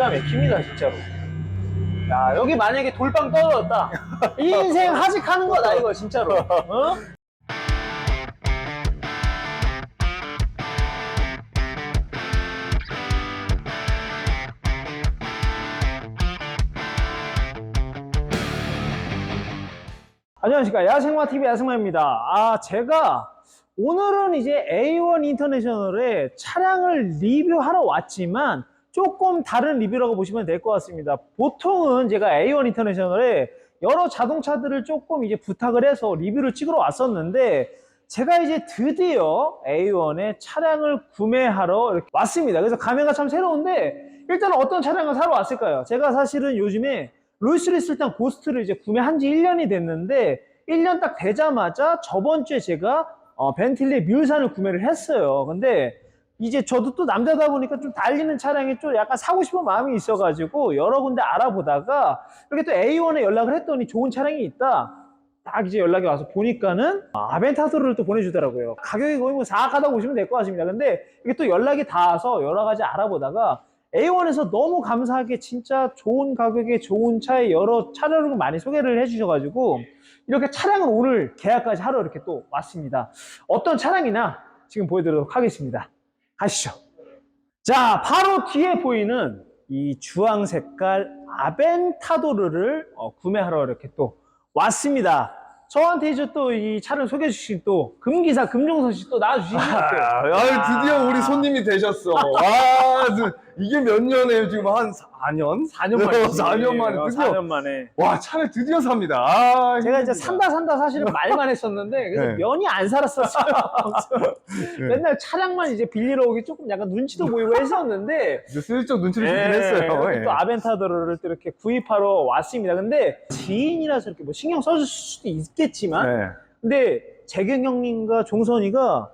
기가 막힙니다 진짜로. 야 여기 만약에 돌빵 떨어졌다. 인생 하직하는 거다 이거 진짜로. 어? 안녕하십니까 야생마TV 야생마입니다 아 제가 오늘은 이제 A1 인터내셔널에 차량을 리뷰하러 왔지만 조금 다른 리뷰라고 보시면 될 것 같습니다. 보통은 제가 A1 인터내셔널에 여러 자동차들을 조금 이제 부탁을 해서 리뷰를 찍으러 왔었는데 제가 이제 드디어 A1에 차량을 구매하러 이렇게 왔습니다. 그래서 가면가 참 새로운데 일단 어떤 차량을 사러 왔을까요? 제가 사실은 요즘에 롤스리스 일단 고스트를 이제 구매한 지 1년이 됐는데 1년 딱 되자마자 저번 주에 제가 어, 벤틀리 뮬산을 구매를 했어요. 근데 이제 저도 또 남자다 보니까 좀 달리는 차량이 좀 약간 사고 싶은 마음이 있어가지고 여러 군데 알아보다가 이렇게 또 A1에 연락을 했더니 좋은 차량이 있다. 딱 이제 연락이 와서 보니까는 아벤타도를 또 보내주더라고요. 가격이 거의 뭐 사악하다고 보시면 될 것 같습니다. 근데 이게 또 연락이 닿아서 여러 가지 알아보다가 A1에서 너무 감사하게 진짜 좋은 가격에 좋은 차에 여러 차량을 많이 소개를 해주셔가지고 이렇게 차량을 오늘 계약까지 하러 이렇게 또 왔습니다. 어떤 차량이나 지금 보여드리도록 하겠습니다. 가시죠. 자, 바로 뒤에 보이는 이 주황 색깔 아벤타도르를 어, 구매하러 이렇게 또 왔습니다. 저한테 이제 또 이 차를 소개해 주신 또 금기사 금종선 씨 또 나와주시는 것 같아요. 아, 드디어 우리 손님이 되셨어. 와, 저- 이게 몇 년이에요? 지금 한 4년? 4년 만에. 4년 만에 어, 드디어. 4년 만에. 와, 차를 드디어 삽니다. 아, 제가 이제 힘듭니다. 산다 산다 사실은 말만 했었는데 그래서 네. 면이 안 살았었어요. 네. 맨날 차량만 이제 빌리러 오기 조금 약간 눈치도 보이고 했었는데 이제 슬쩍 눈치를 주긴 예, 했어요. 예. 또 아벤타도르를 또 이렇게 구입하러 왔습니다. 근데 지인이라서 이렇게 뭐 신경 써줄 수도 있겠지만 네. 근데 재경 형님과 종선이가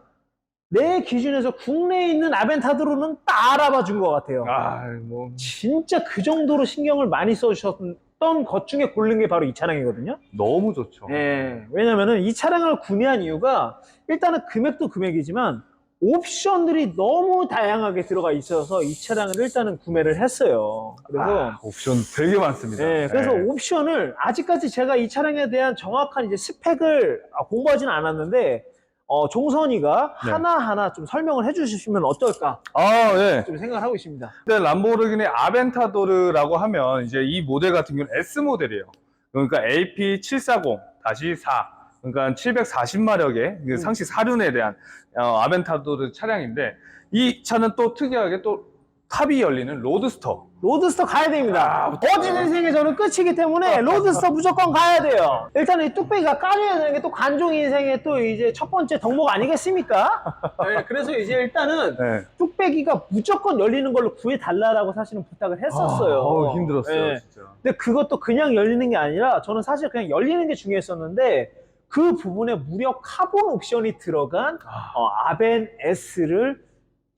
내 기준에서 국내에 있는 아벤타도르는 다 알아봐 준 것 같아요. 아, 뭐. 진짜 그 정도로 신경을 많이 써주셨던 것 중에 고른 게 바로 이 차량이거든요. 너무 좋죠. 예, 왜냐면은 이 차량을 구매한 이유가 일단은 금액도 금액이지만 옵션들이 너무 다양하게 들어가 있어서 이 차량을 일단은 구매를 했어요. 그래서 아, 옵션 되게 많습니다. 예, 그래서 예. 옵션을 아직까지 제가 이 차량에 대한 정확한 이제 스펙을 아, 공부하지는 않았는데 어, 종선이가 네. 하나하나 좀 설명을 해주시면 어떨까 아, 예. 좀 생각을 하고 있습니다. 근데 람보르기니 아벤타도르라고 하면 이제 이 모델 같은 경우는 S 모델이에요. 그러니까 AP740-4 그러니까 740마력의 음. 상시 사륜에 대한 어, 아벤타도르 차량인데 이 차는 또 특이하게 또 탑이 열리는 로드스터. 로드스터 가야 됩니다. 아, 어진 인생의 저는 끝이기 때문에 로드스터 무조건 가야 돼요. 일단 이 뚝배기가 깔려야 되는 게또 관종 인생의 또 이제 첫 번째 덕목 아니겠습니까? 네, 그래서 이제 일단은 네. 뚝배기가 무조건 열리는 걸로 구해달라고 사실은 부탁을 했었어요. 아, 어우, 힘들었어요, 네. 진짜. 근데 그것도 그냥 열리는 게 아니라 저는 사실 그냥 열리는 게 중요했었는데 그 부분에 무려 카본 옵션이 들어간 아. 어, 아벤 S를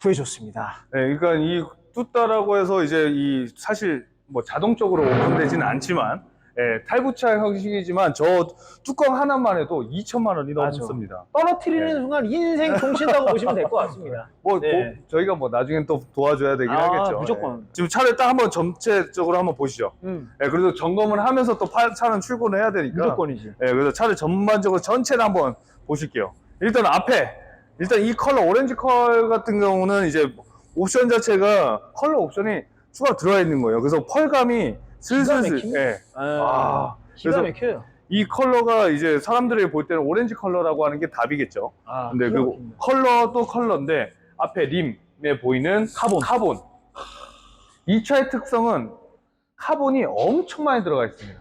구해줬습니다. 네, 그러니까 이 뚜따라고 해서 이제 이 사실 뭐 자동적으로 오픈되지는 않지만 예, 탈부착 형식이지만 저 뚜껑 하나만 해도 2천만 원이 맞아. 넘습니다. 떨어뜨리는 네. 순간 인생 종신다고 보시면 될 것 같습니다. 뭐, 네. 뭐 저희가 뭐 나중엔 또 도와줘야 되긴 아, 하겠죠. 무조건. 예. 지금 차를 딱 한번 전체적으로 한번 보시죠. 음, 예, 그래도 점검을 하면서 또 파- 차는 출근을 해야 되니까. 무조건이지. 예, 그래서 차를 전반적으로 전체를 한번 보실게요. 일단 앞에 일단 이 컬러 오렌지 컬 같은 경우는 이제 옵션 자체가 컬러 옵션이 추가 들어가 있는 거예요. 그래서 펄감이 슬슬슬 막히네. 예. 아, 기가 그래서- 막혀요. 이 컬러가 이제 사람들이 볼 때는 오렌지 컬러라고 하는 게 답이겠죠. 아, 근데 기가 그 막힙니다. 컬러도 컬러인데 앞에 림에 보이는 카본. 카본. 이 차의 특성은 카본이 엄청 많이 들어가 있습니다.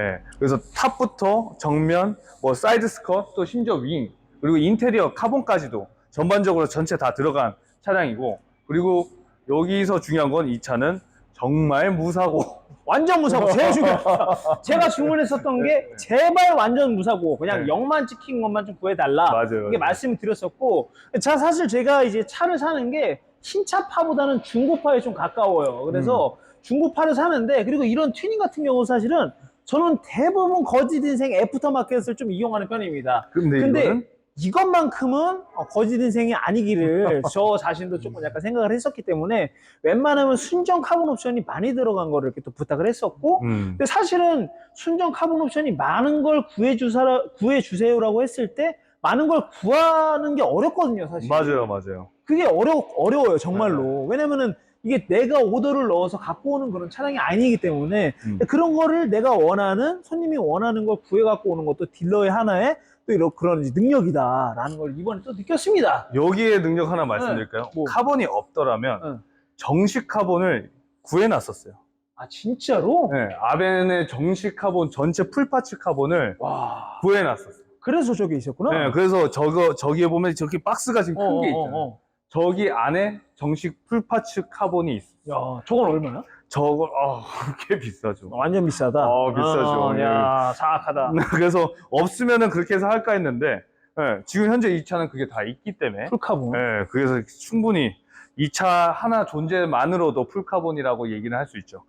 예. 그래서 탑부터 정면, 뭐 사이드 스컷, 또 심지어 윙, 그리고 인테리어 카본까지도 전반적으로 전체 다 들어간 차량이고, 그리고 여기서 중요한 건 이 차는 정말 무사고. 완전 무사고 제일 중요하다. 제가 주문했었던 게 제발 완전 무사고 그냥 네. 0만 찍힌 것만 좀 구해달라. 맞아요. 이게 말씀을 드렸었고, 자 사실 제가 이제 차를 사는 게 신차파보다는 중고파에 좀 가까워요. 그래서 음. 중고파를 사는데 그리고 이런 튜닝 같은 경우 사실은 저는 대부분 거짓 인생 애프터마켓을 좀 이용하는 편입니다. 근데, 근데 이것만큼은 어, 거짓 인생이 아니기를 저 자신도 조금 약간 생각을 했었기 때문에 웬만하면 순정 카본 옵션이 많이 들어간 거를 이렇게 또 부탁을 했었고 음. 근데 사실은 순정 카본 옵션이 많은 걸 구해주사, 구해주세요라고 했을 때 많은 걸 구하는 게 어렵거든요, 사실. 맞아요, 맞아요. 그게 어려, 어려워요, 정말로. 네. 왜냐면은 이게 내가 오더를 넣어서 갖고 오는 그런 차량이 아니기 때문에 음. 그런 거를 내가 원하는, 손님이 원하는 걸 구해 갖고 오는 것도 딜러의 하나의 또 이런 그런 능력이다라는 걸 이번에 또 느꼈습니다. 여기에 능력 하나 말씀드릴까요? 뭐. 카본이 없더라면 응. 정식 카본을 구해놨었어요. 아, 진짜로? 네, 아벤의 정식 카본 전체 풀파츠 카본을 와. 구해놨었어요. 그래서 저게 있었구나. 네, 그래서 저거 저기에 보면 저렇게 박스가 지금 큰 어, 게 어, 있잖아요. 어, 저기 안에 정식 풀파츠 카본이 있어. 어. 야, 저건 얼마야? 저거 아, 꽤 비싸죠. 완전 비싸다. 어, 비싸죠. 어, 야, 사악하다. 그래서 없으면은 그렇게 해서 할까 했는데 네, 지금 현재 이 차는 그게 다 있기 때문에 풀카본. 네, 그래서 충분히 이 차 하나 존재만으로도 풀카본이라고 얘기는 할 수 있죠.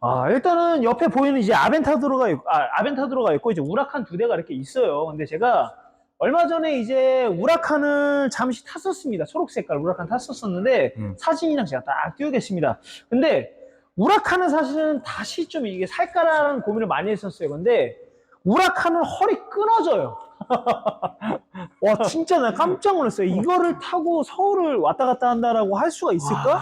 아, 일단은 옆에 보이는 이제 아벤타도로가 있고, 아, 아벤타도로가 있고, 이제 우라칸 두 대가 이렇게 있어요. 근데 제가 얼마 전에 이제 우라칸을 잠시 탔었습니다. 초록 색깔 우라칸 탔었었는데, 음. 사진이랑 제가 딱 띄우겠습니다. 근데 우라칸은 사실은 다시 좀 이게 살까라는 고민을 많이 했었어요. 근데 우라칸은 허리 끊어져요. 와, 진짜 나 깜짝 놀랐어요. 이거를 타고 서울을 왔다 갔다 한다라고 할 수가 있을까? 와,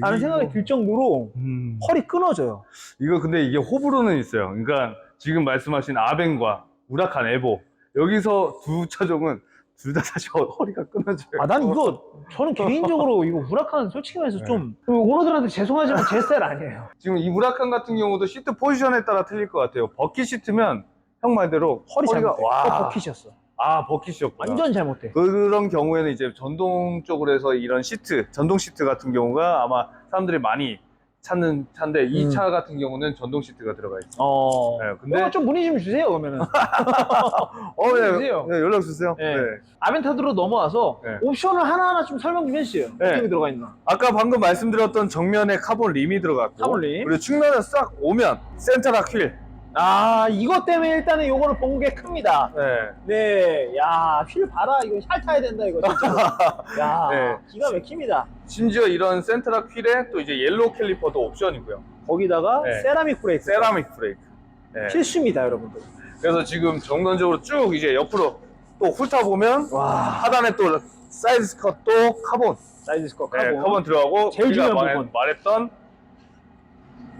라는 생각이 들 정도로 음, 허리 끊어져요. 이거 근데 이게 호불호는 있어요. 그러니까 지금 말씀하신 아벤과 우라칸 에보 여기서 두 차종은 둘 다 사실 허리가 끊어져요. 아, 난 이거, 저는 개인적으로 이거 우라칸 솔직히 말해서 좀, 오너들한테 죄송하지만 제 스타일 아니에요. 지금 이 우라칸 같은 경우도 시트 포지션에 따라 틀릴 것 같아요. 버킷 시트면 형 말대로 허리 허리가. 와, 와, 버킷이었어. 아 버킷이었구나. 완전 잘못해. 그런 경우에는 이제 전동 쪽으로 해서 이런 시트, 전동 시트 같은 경우가 아마 사람들이 많이 찾는 차인데 이 음. 차 같은 경우는 전동 시트가 들어가 있어요. 어. 네, 근데 근데 좀 문의 좀 주세요, 그러면은. 어, 네, 주세요. 네, 연락 주세요. 네. 네. 아벤타드로 넘어와서 네. 옵션을 하나하나 좀 설명 좀 해주세요. 네. 어떻게 들어가 있나. 아까 방금 말씀드렸던 정면에 카본 림이 들어갔고 카본 림. 그리고 측면에 싹 오면 센터락 휠. 아, 이것 때문에 일단은 요거를 본 게 큽니다. 네. 네. 야, 휠 봐라. 이거 핥아야 된다, 이거 진짜. 야, 네. 기가 막힙니다. 심지어 이런 센터락 휠에 또 이제 옐로우 캘리퍼도 옵션이고요. 거기다가 네. 세라믹 브레이크. 세라믹 브레이크. 네. 필수입니다, 여러분들. 그래서 지금 정면적으로 쭉 이제 옆으로 또 훑어 보면 와, 하단에 또 사이드 스컷 또 카본. 사이드 스커 네, 카본. 카본 들어가고 제일 우리가 중요한 말, 부분. 말했던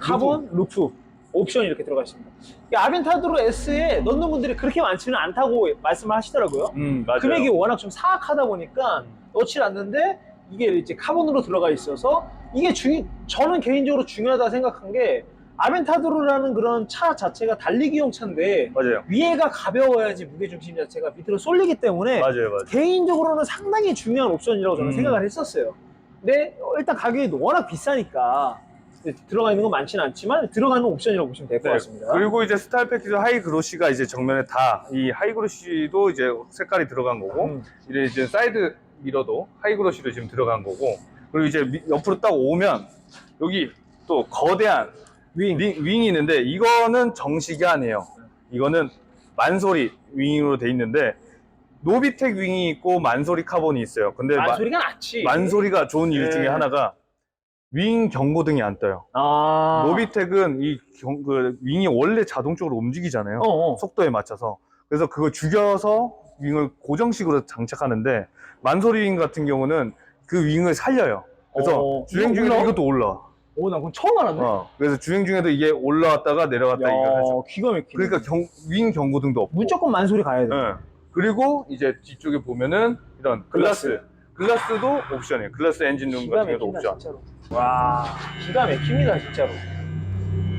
카본 루프 옵션이 이렇게 들어가 있습니다. 이 아벤타드로 S에 넣는 분들이 그렇게 많지는 않다고 말씀을 하시더라고요. 음 맞아요. 금액이 워낙 좀 사악하다 보니까 넣질 않는데 이게 이제 카본으로 들어가 있어서 이게 중 저는 개인적으로 중요하다 생각한 게 아벤타드로라는 그런 차 자체가 달리기용 차인데 맞아요. 위에가 가벼워야지 무게중심 자체가 밑으로 쏠리기 때문에 맞아요, 맞아요. 개인적으로는 상당히 중요한 옵션이라고 저는 음. 생각을 했었어요. 근데 어, 일단 가격이 워낙 비싸니까 들어가 있는 건 많지는 않지만 들어가는 옵션이라고 보시면 될것 네, 같습니다. 그리고 이제 스타일 패키지 하이 그로시가 이제 정면에 다 이 하이 그로시도 이제 색깔이 들어간 거고 음. 이제 이제 사이드 미러도 하이 그로시도 지금 들어간 거고 그리고 이제 미- 옆으로 딱 오면 여기 또 거대한 윙. 윙, 윙 이 있는데 이거는 정식이 아니에요. 이거는 만소리 윙으로 돼 있는데 노비텍 윙이 있고 만소리 카본이 있어요. 근데 마- 만소리가 낫지. 만소리가 좋은 이유 네. 중에 하나가 윙 경고등이 안 떠요. 아. 노비텍은 이 경, 그 윙이 원래 자동적으로 움직이잖아요. 어, 어. 속도에 맞춰서. 그래서 그걸 죽여서 윙을 고정식으로 장착하는데 만소리 윙 같은 경우는 그 윙을 살려요. 그래서 어, 주행 이거 중에도? 이것도 올라와. 오, 나 그건 처음 알았네. 어, 그래서 주행 중에도 이게 올라왔다가 내려갔다 야, 이걸 하죠. 기가 막히네. 그러니까 경, 윙 경고등도 없고. 무조건 만소리 가야 돼. 예. 그리고 이제 뒤쪽에 보면은 이런 글라스. 글라스 도 옵션이에요. 글라스 엔진룸 기가 같은 경우도 옵션. 진짜로. 와, 기가 막힙니다, 진짜로.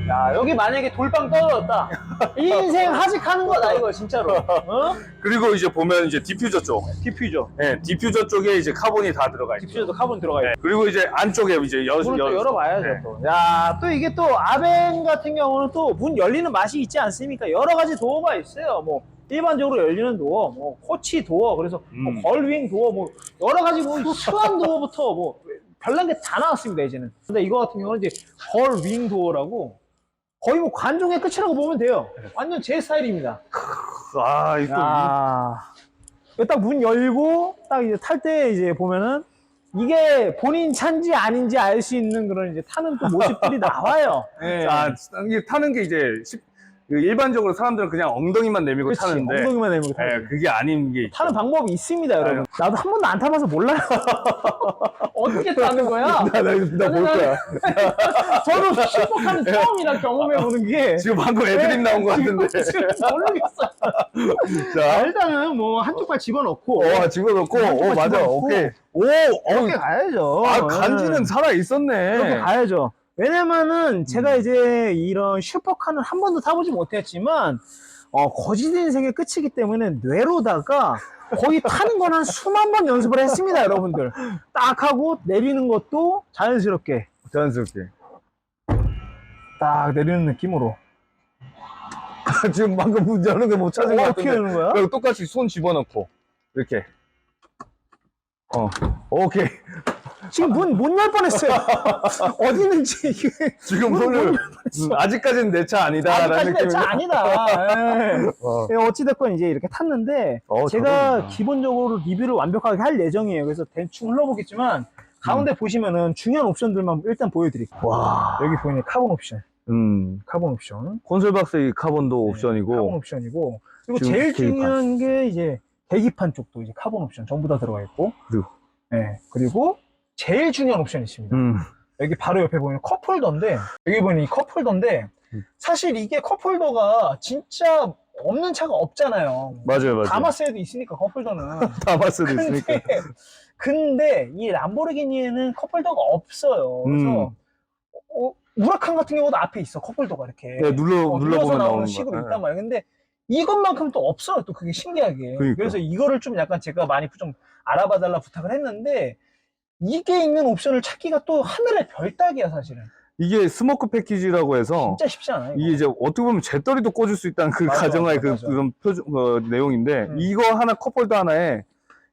야, 여기 만약에 돌빵 떨어졌다. 인생 하직하는 거다, 이거, 진짜로. 어? 그리고 이제 보면 이제 디퓨저 쪽. 디퓨저. 예, 디퓨저 쪽에 이제 카본이 다 들어가 있어요. 디퓨저도 카본 들어가 있고. 네, 그리고 이제 안쪽에 이제 여, 문을 또 여- 열어봐야죠, 네. 또. 야, 또 이게 또 아벤 같은 경우는 또 문 열리는 맛이 있지 않습니까? 여러 가지 도어가 있어요. 뭐, 일반적으로 열리는 도어, 뭐, 코치 도어, 그래서 뭐 음. 걸윙 도어, 뭐, 여러 가지 뭐, 수완 도어부터 뭐, 별난 게 다 나왔습니다, 이제는. 근데 이거 같은 경우는 이제 걸 윙 도어라고 거의 뭐 관종의 끝이라고 보면 돼요. 완전 제 스타일입니다. 아, 이거 야. 딱문 열고 딱 이제 탈 때 이제 보면은 이게 본인 차인지 아닌지 알 수 있는 그런 이제 타는 또 모습들이 나와요. 예. 자, 이게 타는 게 이제 십- 그 일반적으로 사람들은 그냥 엉덩이만 내밀고 그렇지. 타는데 엉덩이만 내밀고 타는 예, 그게 아닌 게. 타는 방법이 있습니다, 여러분. 나도 한 번도 안 타봐서 몰라요. 어떻게 타는 거야? 나, 나, 나볼 거야. 저도 슈퍼카는 처음이라 경험해보는 게. 지금 방금 애드립 나온 거 같은데. 지금 모르겠어. 자, 자, 일단은 뭐 한쪽 발 집어넣고. 어, 집어넣고, 오, 맞아. 오케이. 오, 이렇게 어, 가야죠. 아, 간지는 예. 살아 이렇게 있었네. 가야죠. 왜냐면은 음. 제가 이제 이런 슈퍼카는 한 번도 타보지 못했지만, 어, 거짓 인생의 끝이기 때문에 뇌로다가 거의 타는 건 한 수만 번 연습을 했습니다, 여러분들. 딱 하고 내리는 것도 자연스럽게 자연스럽게. 딱 내리는 느낌으로. 지금 방금 문 여는 거못 찾은 거 어, 어떻게 같은데. 되는 거야? 그리고 똑같이 손 집어넣고, 이렇게. 어, 오케이. 지금 문 못 열 뻔했어요. 어디 있는지 이게 지금 손을, 음, 아직까지는 내 차 아니다. 아직까지 라는 내차 느낌이. 아니다. 예. 어, 예, 어찌됐건 이제 이렇게 탔는데 어, 제가 저거구나. 기본적으로 리뷰를 완벽하게 할 예정이에요. 그래서 대충 흘러보겠지만 가운데 보시면은 중요한 옵션들만 일단 보여드릴게요. 와 여기 보이는 카본 옵션, 음, 카본 옵션, 콘솔 박스 이 카본도 옵션이고, 카본 옵션이고 그리고 지금 제일 계기판. 중요한 게 이제 계기판 쪽도 이제 카본 옵션 전부 다 들어가 있고, 그리고. 네 그리고 제일 중요한 옵션이 있습니다. 음, 여기 바로 옆에 보이는 컵홀더인데 여기 보이는 이 컵홀더인데 음. 사실 이게 컵홀더가 진짜 없는 차가 없잖아요. 맞아요, 맞아요. 다마스에도 있으니까 컵홀더는. 다마스도 있으니까. 근데, 근데 이 람보르기니에는 컵홀더가 없어요. 그래서 음. 어, 우라칸 같은 경우도 앞에 있어 컵홀더가 이렇게 네, 눌러, 어, 눌러서 나오는 식으로 거. 있단 말이에요. 근데 이것만큼 또 없어요. 또 그게 신기하게. 그러니까. 그래서 이거를 좀 약간 제가 많이 좀 알아봐달라 부탁을 했는데 이게 있는 옵션을 찾기가 또 하늘의 별 따기야 사실은. 이게 스모크 패키지라고 해서, 진짜 쉽지 않아요. 이거. 이게 이제 어떻게 보면 재떨이도 꽂을 수 있다는 그 맞아, 가정하에 그, 맞아. 그런 표준, 어, 내용인데, 음. 이거 하나 컵홀더 하나에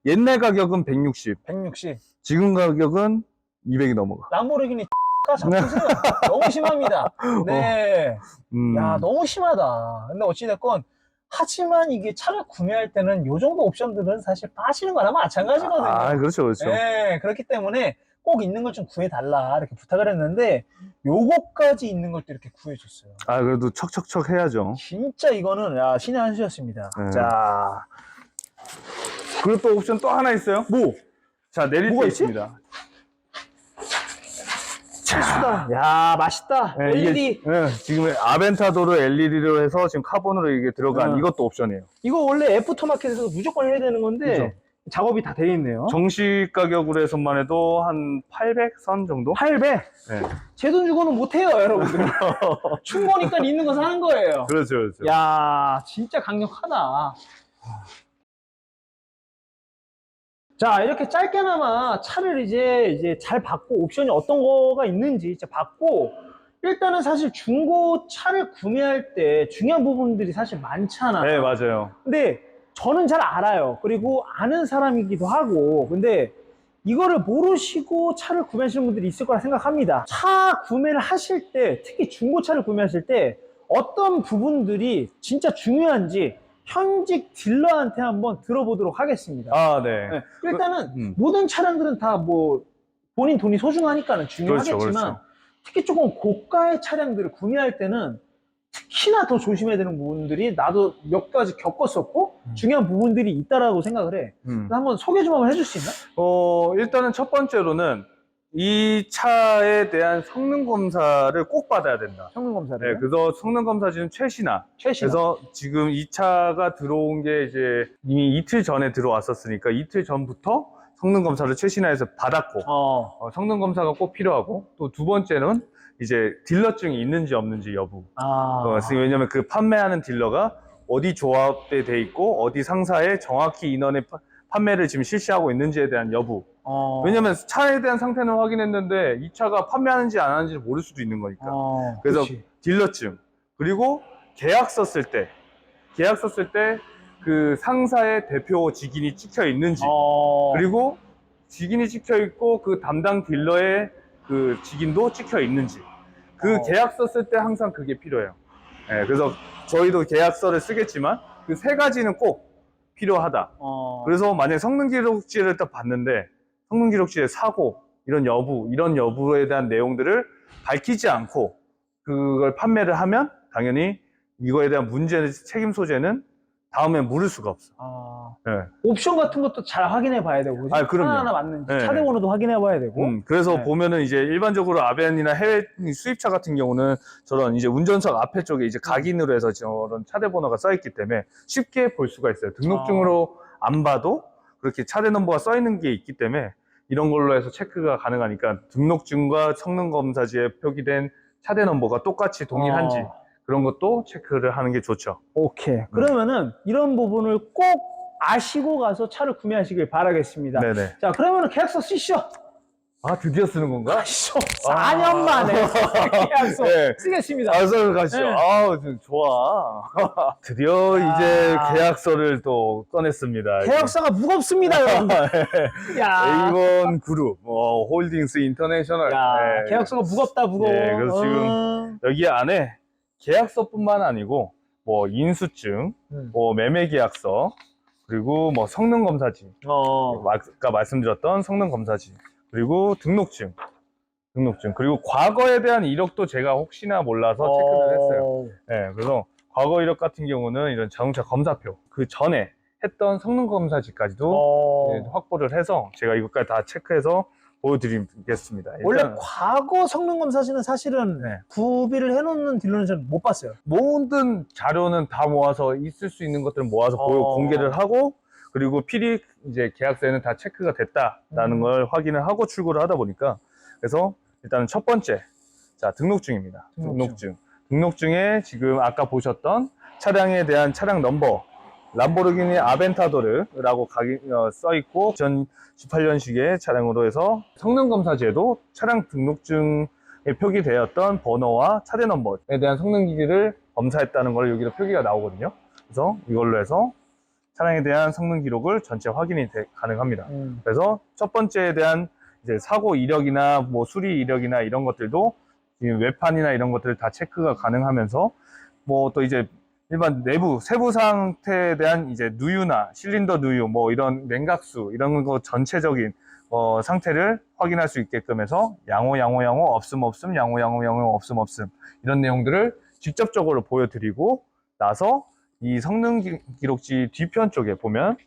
옛날 가격은 160, 160. 지금 가격은 200이 넘어가. 람보르기니 가 잡수세요. 너무 심합니다. 네. 음, 야, 너무 심하다. 근데 어찌됐건, 하지만 이게 차를 구매할 때는 요 정도 옵션들은 사실 빠지는 거나 마찬가지거든요. 아, 그렇죠, 그렇죠. 네, 그렇기 때문에 꼭 있는 걸 좀 구해달라. 이렇게 부탁을 했는데, 요거까지 있는 걸 또 이렇게 구해줬어요. 아, 그래도 척척척 해야죠. 진짜 이거는, 야, 신의 한 수였습니다. 네. 자, 그리고 또 옵션 또 하나 있어요. 뭐? 자, 내릴 수 있지? 있습니다. 칠수다. 야, 맛있다. 네, LED. 이게, 네, 지금 아벤타도르 LED로 해서 지금 카본으로 이게 들어간 음. 이것도 옵션이에요. 이거 원래 애프터마켓에서 무조건 해야 되는 건데, 그죠. 작업이 다 돼 있네요. 정식 가격으로 해서만 해도 한 800선 정도? 8배. 네. 제 돈 주고는 못해요, 여러분들. 충고니까 있는 거 사는 거예요. 그렇죠, 그렇죠. 야, 진짜 강력하다. 자, 이렇게 짧게나마 차를 이제, 이제 잘 받고, 옵션이 어떤 거가 있는지 이제 받고, 일단은 사실 중고 차를 구매할 때 중요한 부분들이 사실 많잖아. 네, 맞아요. 근데 저는 잘 알아요. 그리고 아는 사람이기도 하고. 근데 이거를 모르시고 차를 구매하시는 분들이 있을 거라 생각합니다. 차 구매를 하실 때, 특히 중고차를 구매하실 때 어떤 부분들이 진짜 중요한지 현직 딜러한테 한번 들어보도록 하겠습니다. 아, 네. 네, 일단은 음. 모든 차량들은 다 뭐 본인 돈이 소중하니까는 중요하겠지만 그렇죠, 그렇죠. 특히 조금 고가의 차량들을 구매할 때는 특히나 더 조심해야 되는 부분들이 나도 몇 가지 겪었었고 음. 중요한 부분들이 있다라고 생각을 해. 음. 한번 소개 좀 한번 해줄 수 있나? 어, 일단은 첫 번째로는 이 차에 대한 성능 검사를 꼭 받아야 된다. 성능 검사를. 네, 그래서 성능 검사 지금 최신화. 최신. 그래서 지금 이 차가 들어온 게 이제 이미 이틀 전에 들어왔었으니까 이틀 전부터 성능 검사를 최신화해서 받았고 어. 어, 성능 검사가 꼭 필요하고 또 두 번째는 이제 딜러증이 있는지 없는지 여부. 아. 어, 왜냐면 그 판매하는 딜러가 어디 조합에 돼 있고 어디 상사에 정확히 인원의 파- 판매를 지금 실시하고 있는지에 대한 여부. 어. 왜냐면 차에 대한 상태는 확인했는데 이 차가 판매하는지 안 하는지를 모를 수도 있는 거니까. 어. 그래서 그치. 딜러증 그리고 계약 썼을 때 계약 썼을 때 그 상사의 대표 직인이 찍혀 있는지 어. 그리고 직인이 찍혀 있고 그 담당 딜러의 그 직인도 찍혀 있는지 그 어. 계약 썼을 때 항상 그게 필요해요. 예, 그래서 저희도 계약서를 쓰겠지만 그 세 가지는 꼭 필요하다. 어. 그래서 만약에 성능 기록지를 딱 봤는데 성능 기록지의 사고 이런 여부 이런 여부에 대한 내용들을 밝히지 않고 그걸 판매를 하면 당연히 이거에 대한 문제 책임 소재는 다음에 물을 수가 없어. 아, 예. 옵션 같은 것도 잘 확인해 봐야 되고? 아, 그럼요. 하나하나 맞는지 네. 차대 번호도 확인해 봐야 되고 음, 그래서 네. 보면은 이제 일반적으로 아벤이나 해외 수입차 같은 경우는 저런 이제 운전석 앞에 쪽에 이제 각인으로 해서 저런 차대 번호가 써 있기 때문에 쉽게 볼 수가 있어요. 등록증으로 안 봐도 그렇게 차대 넘버가 써 있는 게 있기 때문에 이런 걸로 해서 체크가 가능하니까 등록증과 성능 검사지에 표기된 차대 넘버가 똑같이 동일한지 어, 그런 것도 체크를 하는 게 좋죠. 오케이. 그러면은 이런 부분을 꼭 아시고 가서 차를 구매하시길 바라겠습니다. 네네. 자 그러면은 계약서 쓰시죠 아 드디어 쓰는 건가? 쓰시죠 4년 만에 계약서 네. 쓰겠습니다 알았어 가시죠. 네. 아우 좀 좋아. 드디어 이제 아. 계약서를 또 꺼냈습니다. 계약서가 무겁습니다 여러분 야, A1 그룹, 어, 홀딩스 인터내셔널. 야 네. 계약서가 무겁다 무거워 네, 그래서 지금 어. 여기 안에 계약서뿐만 아니고 뭐 인수증, 음. 뭐 매매 계약서, 그리고 뭐 성능 검사지, 어. 아까 말씀드렸던 성능 검사지, 그리고 등록증, 등록증, 그리고 과거에 대한 이력도 제가 혹시나 몰라서 체크를 했어요. 어. 네, 그래서 과거 이력 같은 경우는 이런 자동차 검사표 그 전에 했던 성능 검사지까지도 어. 네, 확보를 해서 제가 이것까지 다 체크해서 보여드리겠습니다. 원래 일단 과거 성능 검사지는 사실은 네. 구비를 해놓는 딜러는 저는 못 봤어요. 모든 자료는 다 모아서 있을 수 있는 것들을 모아서 보여 어. 공개를 하고 그리고 필히 이제 계약서에는 다 체크가 됐다라는 음. 걸 확인을 하고 출고를 하다 보니까 그래서 일단은 첫 번째 자 등록증입니다. 등록증. 등록증. 등록증에 지금 아까 보셨던 차량에 대한 차량 넘버 람보르기니 아벤타도르라고 어, 써 있고 2018년식의 차량으로 해서 성능 검사지에도 차량 등록증에 표기되었던 번호와 차대 넘버에 대한 성능 기기를 검사했다는 걸 여기로 표기가 나오거든요. 그래서 이걸로 해서 차량에 대한 성능 기록을 전체 확인이 돼- 가능합니다. 음. 그래서 첫 번째에 대한 이제 사고 이력이나 뭐 수리 이력이나 이런 것들도 지금 외판이나 이런 것들 다 체크가 가능하면서 뭐 또 이제 일반 내부 세부 상태에 대한 이제 누유나 실린더 누유 뭐 이런 냉각수 이런 거 전체적인 어, 상태를 확인할 수 있게끔 해서 양호 양호 양호 없음 없음 양호 양호 양호 없음 없음 이런 내용들을 직접적으로 보여드리고 나서 이 성능 기- 기록지 뒤편 쪽에 보면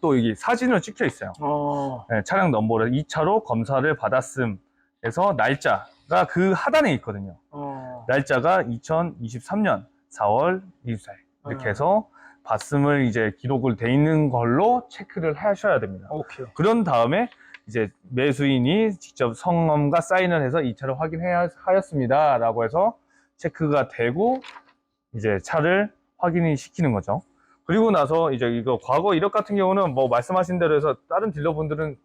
또 여기 사진으로 찍혀 있어요. 어. 네, 차량 넘버를 2차로 검사를 받았음에서 날짜가 그 하단에 있거든요. 어. 날짜가 2023년 4월 24일 이렇게 아. 해서 봤음을 이제 기록을 돼 있는 걸로 체크를 하셔야 됩니다. 오케이. 그런 다음에 이제 매수인이 직접 성함과 사인을 해서 이 차를 확인해야 하였습니다라고 해서 체크가 되고 이제 차를 확인이 시키는 거죠. 그리고 나서 이제 이거 과거 이력 같은 경우는 뭐 말씀하신 대로 해서 다른 딜러분들은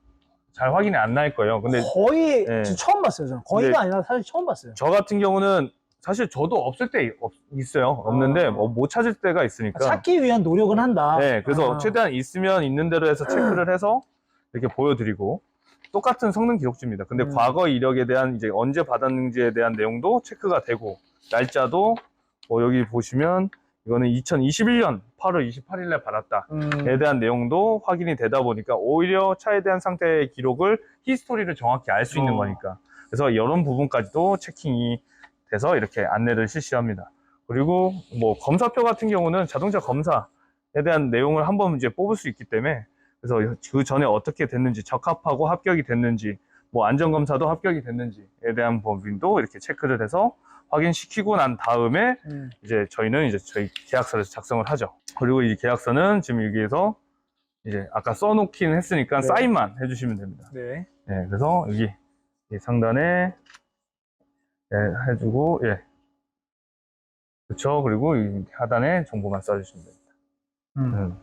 잘 확인이 안 날 거예요. 근데 거의 네. 지금 처음 봤어요. 저는 거의가 네. 아니라 사실 처음 봤어요. 저 같은 경우는 사실 저도 없을 때 없- 있어요. 없는데 아. 뭐못 찾을 때가 있으니까. 찾기 위한 노력은 한다. 네, 그래서 아. 최대한 있으면 있는 대로 해서 체크를 해서 이렇게 보여드리고 똑같은 성능 기록지입니다. 근데 음. 과거 이력에 대한 이제 언제 받았는지에 대한 내용도 체크가 되고 날짜도 뭐 여기 보시면 이거는 2021년 8월 28일에 받았다. 음. 에 대한 내용도 확인이 되다 보니까 오히려 차에 대한 상태의 기록을 히스토리를 정확히 알 수 있는 어. 거니까 그래서 이런 부분까지도 체킹이 돼서 이렇게 안내를 실시합니다. 그리고 뭐 검사표 같은 경우는 자동차 검사에 대한 내용을 한 번 이제 뽑을 수 있기 때문에 그래서 그 전에 어떻게 됐는지 적합하고 합격이 됐는지 뭐 안전검사도 합격이 됐는지에 대한 부분도 이렇게 체크를 해서 확인시키고 난 다음에 음. 이제 저희는 이제 저희 계약서를 작성을 하죠. 그리고 이 계약서는 지금 여기에서 이제 아까 써놓긴 했으니까 네. 사인만 해주시면 됩니다. 네. 네, 그래서 여기 이 상단에 예, 해주고 예, 그렇죠. 그리고 이 하단에 정보만 써주시면 됩니다. 음. 음.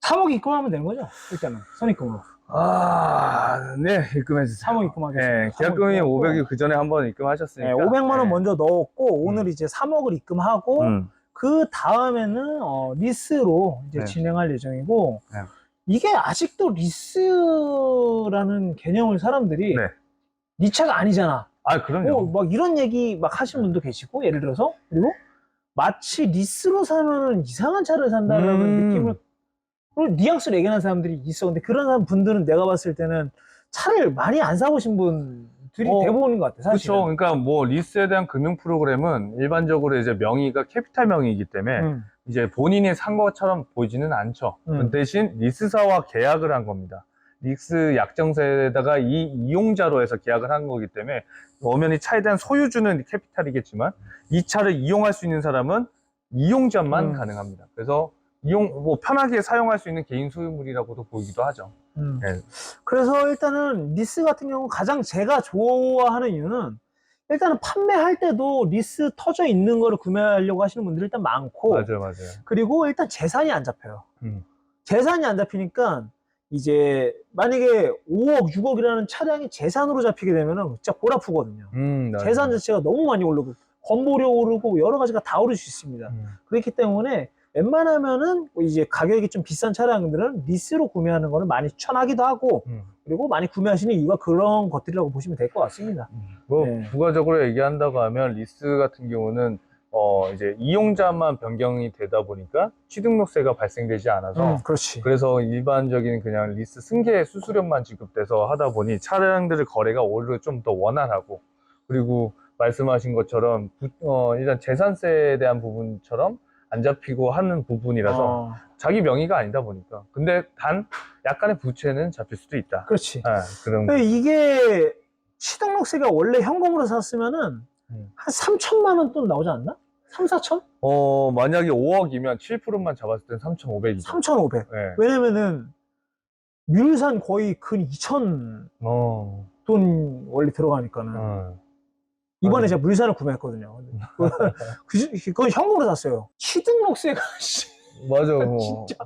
3억 입금하면 되는 거죠? 일단은 선입금으로. 아, 네, 입금해 주세요. 3억 입금하겠습니다. 네, 계약금이 500이 그 전에 한번 입금하셨으니까. 네, 500만 원 네. 먼저 넣었고 오늘 이제 3억을 입금하고 음, 그 다음에는 어, 리스로 이제 네. 진행할 예정이고 네. 이게 아직도 리스라는 개념을 사람들이 네. 네 차가 아니잖아. 아, 그럼요. 뭐, 막 이런 얘기 막 하신 분도 계시고 예를 들어서 그리고 마치 리스로 사면은 이상한 차를 산다는 음. 느낌을 뉘앙스로 얘기하는 사람들이 있어. 근데 그런 분들은 내가 봤을 때는 차를 많이 안 사보신 분들이 어, 대부분인 것 같아. 사실. 그렇죠. 그러니까 뭐 리스에 대한 금융 프로그램은 일반적으로 이제 명의가 캐피탈 명의이기 때문에 음. 이제 본인이 산 것처럼 보이지는 않죠. 음. 그 대신 리스사와 계약을 한 겁니다. 리스 약정세에다가 이 이용자로 해서 계약을 한 거기 때문에 엄연히 차에 대한 소유주는 캐피탈이겠지만 이 차를 이용할 수 있는 사람은 이용자만 음. 가능합니다. 그래서 이용 뭐 편하게 사용할 수 있는 개인 소유물이라고도 보이기도 하죠. 음. 네. 그래서 일단은 리스 같은 경우 가장 제가 좋아하는 이유는 일단은 판매할 때도 리스 터져 있는 거를 구매하려고 하시는 분들이 일단 많고 맞아요, 맞아요. 그리고 일단 재산이 안 잡혀요. 음. 재산이 안 잡히니까 이제 만약에 5억, 6억이라는 차량이 재산으로 잡히게 되면은 진짜 골 아프거든요. 음, 맞아요. 재산 자체가 너무 많이 오르고 건보료 오르고 여러 가지가 다 오를 수 있습니다. 음. 그렇기 때문에 웬만하면은 뭐 이제 가격이 좀 비싼 차량들은 리스로 구매하는 거를 많이 추천하기도 하고 음. 그리고 많이 구매하시는 이유가 그런 것들이라고 보시면 될 것 같습니다. 뭐 네. 부가적으로 얘기한다고 하면 리스 같은 경우는 어 이제 이용자만 변경이 되다 보니까 취등록세가 발생되지 않아서 음, 그렇지. 그래서 일반적인 그냥 리스 승계 수수료만 지급돼서 하다 보니 차량들의 거래가 오히려 좀 더 원활하고 그리고 말씀하신 것처럼 부- 어, 일단 재산세에 대한 부분처럼 안 잡히고 하는 부분이라서 어, 자기 명의가 아니다 보니까 근데 단 약간의 부채는 잡힐 수도 있다. 그렇지. 아, 그런 근데 이게 취등록세가 원래 현금으로 샀으면은 음. 한 3천만 원 돈 나오지 않나? 3, 4천? 어 만약에 5억이면 7%만 잡았을 땐 3,500이죠. 3,500. 네. 왜냐면은 뮬산 거의 근 2천 어. 돈 원래 들어가니까는 어. 이번에. 제가 물산을 구매했거든요. 그건, 그- 그건 현금으로 샀어요. 취등록세가 씨, 맞아. 뭐. 진짜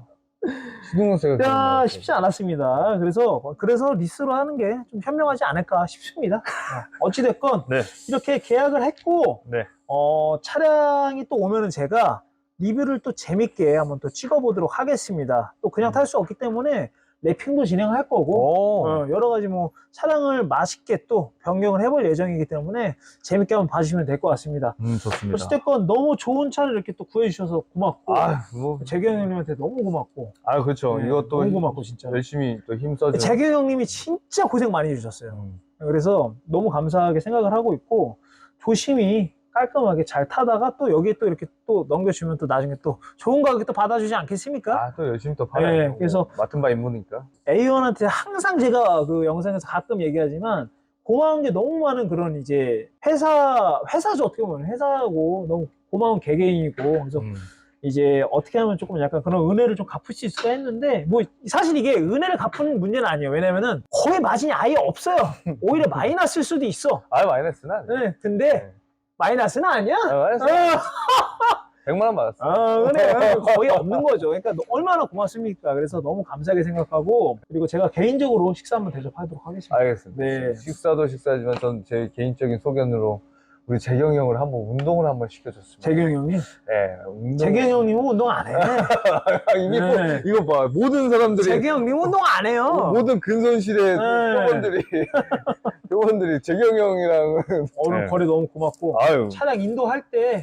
그런 것 야. 쉽지 않았습니다. 그래서 그래서 리스로 하는 게 좀 현명하지 않을까 싶습니다. 어, 어찌됐건 네. 이렇게 계약을 했고 네. 어, 차량이 또 오면은 제가 리뷰를 또 재밌게 한번 또 찍어보도록 하겠습니다. 또 그냥 음. 탈수 없기 때문에 랩핑도 진행할 거고 오. 어, 여러 가지 뭐 차량을 맛있게 또 변경을 해볼 예정이기 때문에 재밌게 한번 봐주시면 될 것 같습니다. 음, 좋습니다. 어찌됐건 너무 좋은 차를 이렇게 또 구해주셔서 고맙고 아, 뭐. 재경 형님한테 너무 고맙고 아, 그렇죠. 네, 이것도 너무 고맙고 진짜 열심히 또 힘써줘. 재경 형님이 진짜 고생 많이 해주셨어요. 음. 그래서 너무 감사하게 생각을 하고 있고 조심히 깔끔하게 잘 타다가 또 여기에 또 이렇게 또 넘겨주면 또 나중에 또 좋은 가격에 또 받아주지 않겠습니까? 아, 또 열심히 또 팔아야 네, 네, 그래서- 맡은 바 임무니까. A1한테 항상 제가 그 영상에서 가끔 얘기하지만 고마운 게 너무 많은 그런 이제 회사 회사죠 어떻게 보면 회사고 너무 고마운 개개인이고 그래서 음. 이제 어떻게 하면 조금 약간 그런 은혜를 좀 갚을 수 있을까 했는데 뭐 사실 이게 은혜를 갚는 문제는 아니에요 왜냐면은 거의 마진이 아예 없어요 오히려 마이너스일 수도 있어 아, 돼. 네, 근데 네. 마이너스는 아니야 아. 아, 100만 원 받았어. 아, 은혜 거의 없는 거죠 그러니까 얼마나 고맙습니까 그래서 너무 감사하게 생각하고 그리고 제가 개인적으로 식사 한번 대접하도록 하겠습니다 알겠습니다. 네. 식사도 식사지만 전 제 개인적인 소견으로 우리 재경이 형을 한번 운동을 한번 시켜줬습니다. 재경 형님 네, 운동. 재경 형님은 운동 안 해. 이미 뭐- 네. 이거 봐. 모든 사람들이 재경 형님 운동 안 해요. 모든 근손실의 네. 회원들이 회원들이 재경 형이랑 오늘 네. 거래 너무 고맙고 아유 차량 인도할 때그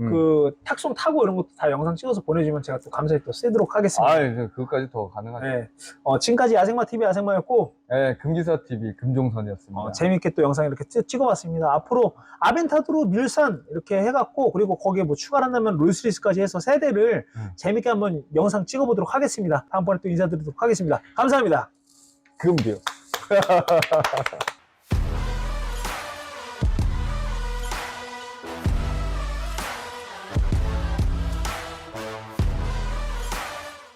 음. 탁송 타고 이런 것도 다 영상 찍어서 보내주면 제가 또 감사히 또 쓰도록 하겠습니다. 아유 그것까지 더 가능하죠. 네. 네. 어, 지금까지 야생마 TV 야생마였고 금기사 TV 금종선이었습니다. 어, 재밌게 또 영상 이렇게 찍- 찍어봤습니다. 앞으로 아벤타드로 밀산 이렇게 해갖고 그리고 거기에 뭐 추가를 한다면 롤스리스까지 해서 세대를 음. 재밌게 한번 영상 찍어보도록 하겠습니다. 다음번에 또 인사드리도록 하겠습니다. 감사합니다. 금비요.